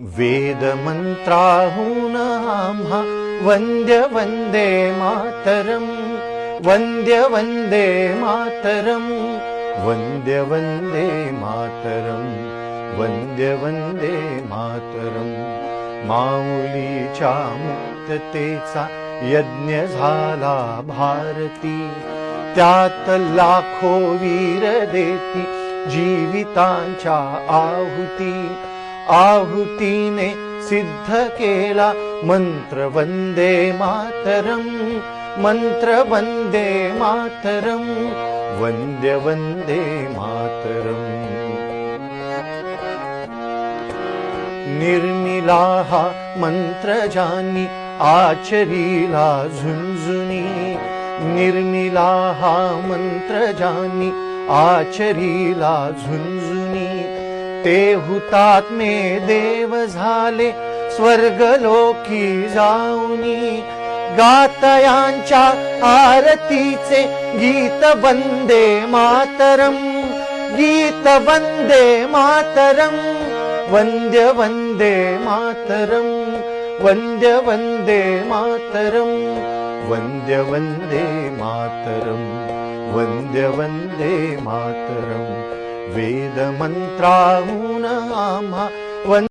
वेदमन्त्राहून आम्हा वन्द्य वन्दे मातरम् वन्द्य वन्दे मातरम् वन्द्य वन्दे मातरम् वन्द्य वन्दे मातरम्। माऊलीच्या मुक्ततेचा यज्ञ झाला भारती त्यात लाखो वीर देती जीवितांच्या आहुती। आहुतीने सिद्ध केला मंत्र वंदे मातरम मंत्र वंदे मातरम वंद्य वंदे मातरम। निर्मिला हा मंत्र जानी आचरीला झुंझुनी। निर्मिला हा मंत्र जानी आचरीला झुंझुनी। ते हुतात्मे देव झाले स्वर्गलोकी जाऊनी. गातयांच्या आरतीचे गीत वंदे मातरम गीत वंदे मातरम वंद्य वंदे मातरम वंद्य वंदे मातरम वंद्य वंदे मातरम वंद्य वंदे मातरम. वेदमन्त्रा गुणामः